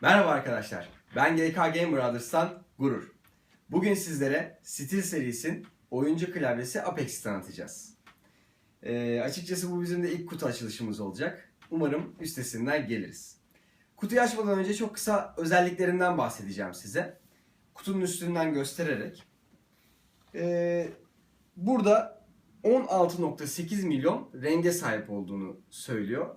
Merhaba arkadaşlar. Ben GK Game Brothers'tan Gurur. Bugün sizlere Steel Series'in oyuncu klavyesi Apex'i tanıtacağız. Ee, açıkçası bu bizim de ilk kutu açılışımız olacak. Umarım üstesinden geliriz. Kutuyu açmadan önce çok kısa özelliklerinden bahsedeceğim size. Kutunun üstünden göstererek. Ee, burada 16.8 milyon renge sahip olduğunu söylüyor.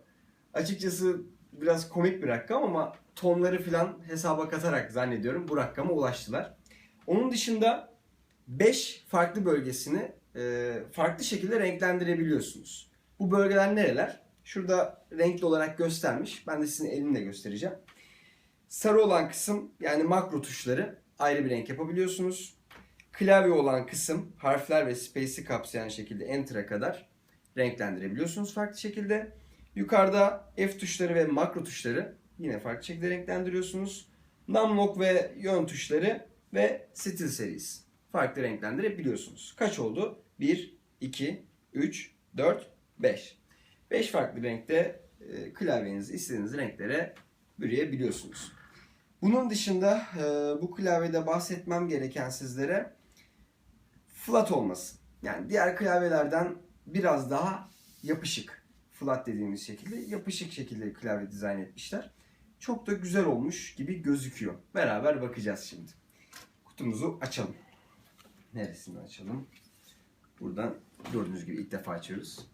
Açıkçası biraz komik bir rakam ama tonları falan hesaba katarak zannediyorum bu rakama ulaştılar. Onun dışında 5 farklı bölgesini e, farklı şekilde renklendirebiliyorsunuz. Bu bölgeler nereler? Şurada renkli olarak göstermiş. Ben de sizin elimle göstereceğim. Sarı olan kısım yani makro tuşları ayrı bir renk yapabiliyorsunuz. Klavye olan kısım harfler ve space'i kapsayan şekilde enter'a kadar renklendirebiliyorsunuz farklı şekilde. Yukarıda F tuşları ve makro tuşları yine farklı şekilde renklendiriyorsunuz. Numlock ve yön tuşları ve Steel Series farklı renklendirebiliyorsunuz. Kaç oldu? 1, 2, 3, 4, 5. 5 farklı renkte e, klavyenizi istediğiniz renklere bürüyebiliyorsunuz. Bunun dışında e, bu klavyede bahsetmem gereken sizlere flat olması. Yani diğer klavyelerden biraz daha yapışık. Flat dediğimiz şekilde yapışık şekilde klavye dizayn etmişler. Çok da güzel olmuş gibi gözüküyor. Beraber bakacağız şimdi. Kutumuzu açalım. Neresinden açalım? Buradan gördüğünüz gibi ilk defa açıyoruz.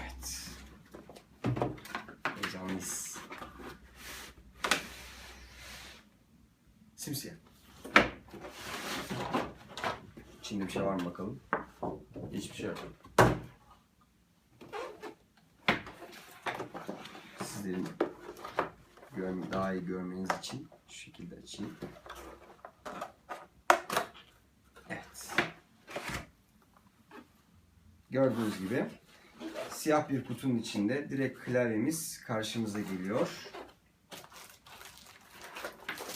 Evet. Heyecanlıyız. Simsiyah. İçinde bir şey var mı bakalım? Hiçbir şey yok. Sizlerin daha iyi görmeniz için şu şekilde açayım. Evet. Gördüğünüz gibi siyah bir kutunun içinde direkt klavyemiz karşımıza geliyor.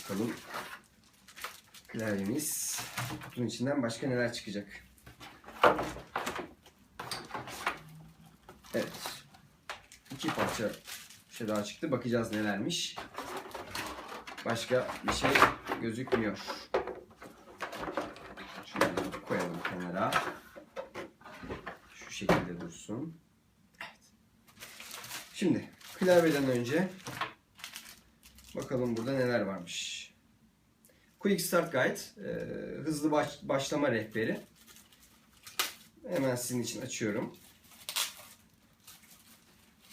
Bakalım klavyemiz kutunun içinden başka neler çıkacak. Evet. İki parça bir şey daha çıktı. Bakacağız nelermiş. Başka bir şey gözükmüyor. Şunu koyalım kenara. Şu şekilde dursun. Evet. Şimdi klavyeden önce bakalım burada neler varmış. Quick Start Guide, e, hızlı baş, başlama rehberi. Hemen sizin için açıyorum.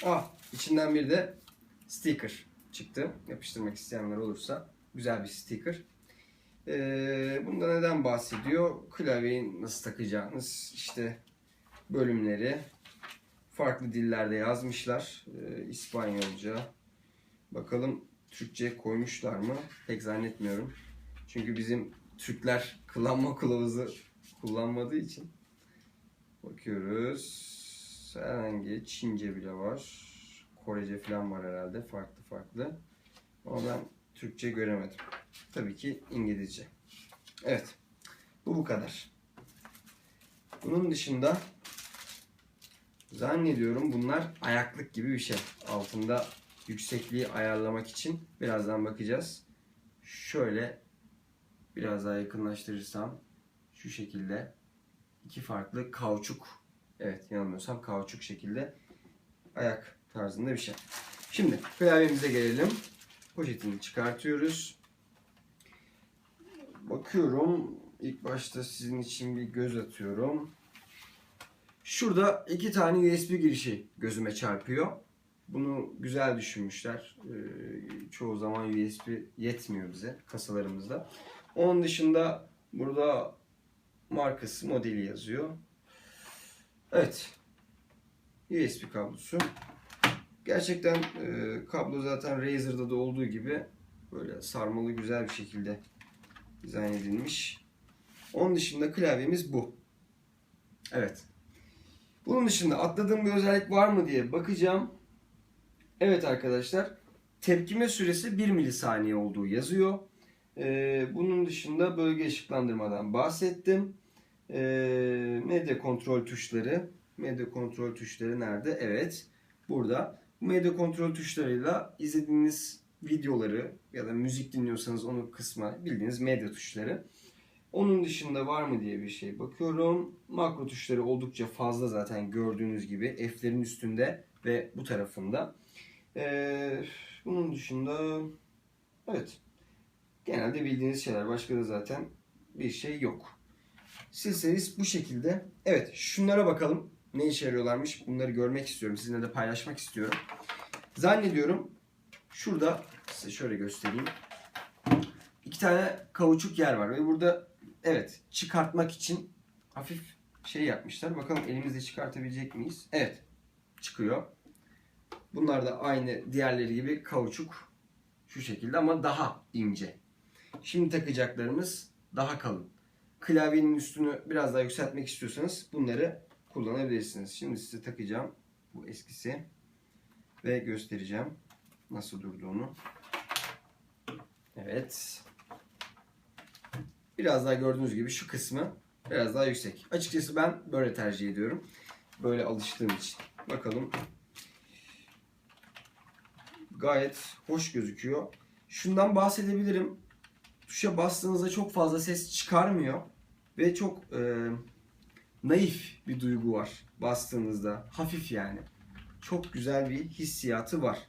Ah, içinden bir de sticker çıktı. Yapıştırmak isteyenler olursa güzel bir sticker. E, bunda neden bahsediyor? Klavyeyi nasıl takacağınız, işte bölümleri farklı dillerde yazmışlar. E, İspanyolca. Bakalım Türkçe koymuşlar mı? Pek zannetmiyorum. Çünkü bizim Türkler kullanma kılavuzu kullanmadığı için bakıyoruz. Herhangi Çince bile var. Korece falan var herhalde. Farklı farklı. Ama ben Türkçe göremedim. Tabii ki İngilizce. Evet. Bu bu kadar. Bunun dışında zannediyorum bunlar ayaklık gibi bir şey. Altında yüksekliği ayarlamak için birazdan bakacağız. Şöyle biraz daha yakınlaştırırsam şu şekilde iki farklı kauçuk evet yanılmıyorsam kauçuk şekilde ayak tarzında bir şey. Şimdi klavyemize gelelim. Poşetini çıkartıyoruz. Bakıyorum. İlk başta sizin için bir göz atıyorum. Şurada iki tane USB girişi gözüme çarpıyor. Bunu güzel düşünmüşler. Ee, çoğu zaman USB yetmiyor bize kasalarımızda. Onun dışında burada markası, modeli yazıyor. Evet. USB kablosu. Gerçekten e, kablo zaten Razer'da da olduğu gibi böyle sarmalı güzel bir şekilde dizayn edilmiş. Onun dışında klavyemiz bu. Evet. Bunun dışında atladığım bir özellik var mı diye bakacağım. Evet arkadaşlar. Tepkime süresi 1 milisaniye olduğu yazıyor. Ee, bunun dışında bölge ışıklandırmadan bahsettim. Ee, medya kontrol tuşları. Medya kontrol tuşları nerede? Evet. Burada. Bu medya kontrol tuşlarıyla izlediğiniz videoları ya da müzik dinliyorsanız onu kısma bildiğiniz medya tuşları. Onun dışında var mı diye bir şey bakıyorum. Makro tuşları oldukça fazla zaten gördüğünüz gibi. F'lerin üstünde ve bu tarafında. Ee, bunun dışında evet genelde bildiğiniz şeyler. Başka da zaten bir şey yok. Silseniz bu şekilde. Evet şunlara bakalım. Ne işe yarıyorlarmış bunları görmek istiyorum. Sizinle de paylaşmak istiyorum. Zannediyorum şurada size şöyle göstereyim. İki tane kauçuk yer var ve burada evet çıkartmak için hafif şey yapmışlar. Bakalım elimizde çıkartabilecek miyiz? Evet çıkıyor. Bunlar da aynı diğerleri gibi kauçuk şu şekilde ama daha ince. Şimdi takacaklarımız daha kalın. Klavyenin üstünü biraz daha yükseltmek istiyorsanız bunları kullanabilirsiniz. Şimdi size takacağım. Bu eskisi. Ve göstereceğim nasıl durduğunu. Evet. Biraz daha gördüğünüz gibi şu kısmı biraz daha yüksek. Açıkçası ben böyle tercih ediyorum. Böyle alıştığım için. Bakalım. Gayet hoş gözüküyor. Şundan bahsedebilirim. Tuşa bastığınızda çok fazla ses çıkarmıyor. Ve çok e, naif bir duygu var bastığınızda. Hafif yani. Çok güzel bir hissiyatı var.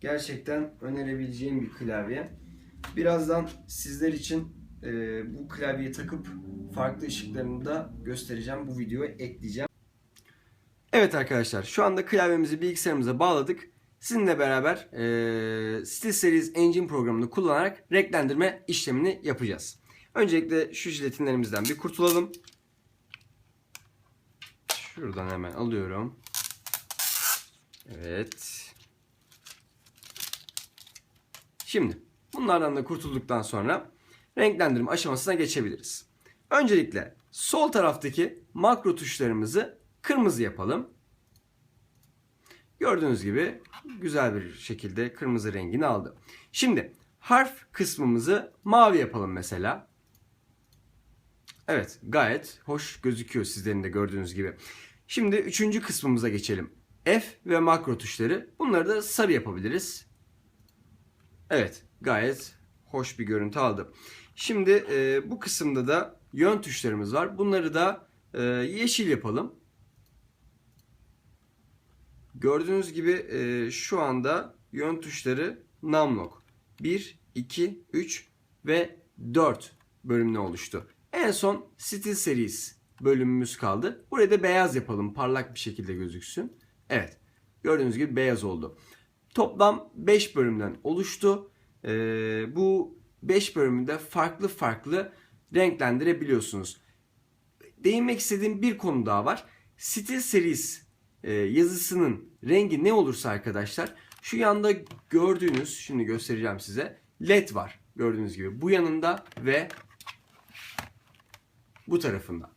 Gerçekten önerebileceğim bir klavye. Birazdan sizler için e, bu klavyeyi takıp farklı ışıklarını da göstereceğim. Bu videoya ekleyeceğim. Evet arkadaşlar şu anda klavyemizi bilgisayarımıza bağladık. Sizinle beraber e, SteelSeries Engine programını kullanarak renklendirme işlemini yapacağız. Öncelikle şu jiletinlerimizden bir kurtulalım. Şuradan hemen alıyorum. Evet. Şimdi bunlardan da kurtulduktan sonra renklendirme aşamasına geçebiliriz. Öncelikle sol taraftaki makro tuşlarımızı kırmızı yapalım. Gördüğünüz gibi güzel bir şekilde kırmızı rengini aldı. Şimdi harf kısmımızı mavi yapalım mesela. Evet gayet hoş gözüküyor sizlerin de gördüğünüz gibi. Şimdi üçüncü kısmımıza geçelim. F ve makro tuşları. Bunları da sarı yapabiliriz. Evet gayet hoş bir görüntü aldı. Şimdi e, bu kısımda da yön tuşlarımız var. Bunları da e, yeşil yapalım. Gördüğünüz gibi e, şu anda yön tuşları numlock 1, 2, 3 ve 4 bölümüne oluştu. En son Steel Series bölümümüz kaldı. Burayı da beyaz yapalım parlak bir şekilde gözüksün. Evet gördüğünüz gibi beyaz oldu. Toplam 5 bölümden oluştu. Ee, bu 5 bölümünde farklı farklı renklendirebiliyorsunuz. Değinmek istediğim bir konu daha var. Steel Series yazısının rengi ne olursa arkadaşlar şu yanda gördüğünüz şimdi göstereceğim size led var gördüğünüz gibi bu yanında ve bu tarafında.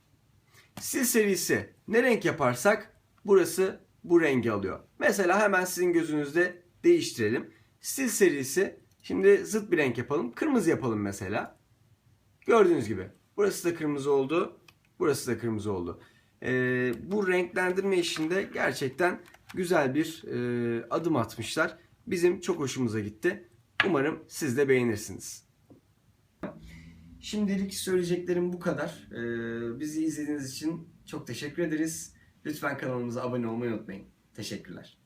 Steel serisi ne renk yaparsak burası bu rengi alıyor. Mesela hemen sizin gözünüzde değiştirelim. Steel serisi şimdi zıt bir renk yapalım. Kırmızı yapalım mesela. Gördüğünüz gibi burası da kırmızı oldu. Burası da kırmızı oldu. Ee, bu renklendirme işinde gerçekten güzel bir e, adım atmışlar. Bizim çok hoşumuza gitti. Umarım siz de beğenirsiniz. Şimdilik söyleyeceklerim bu kadar. Ee, bizi izlediğiniz için çok teşekkür ederiz. Lütfen kanalımıza abone olmayı unutmayın. Teşekkürler.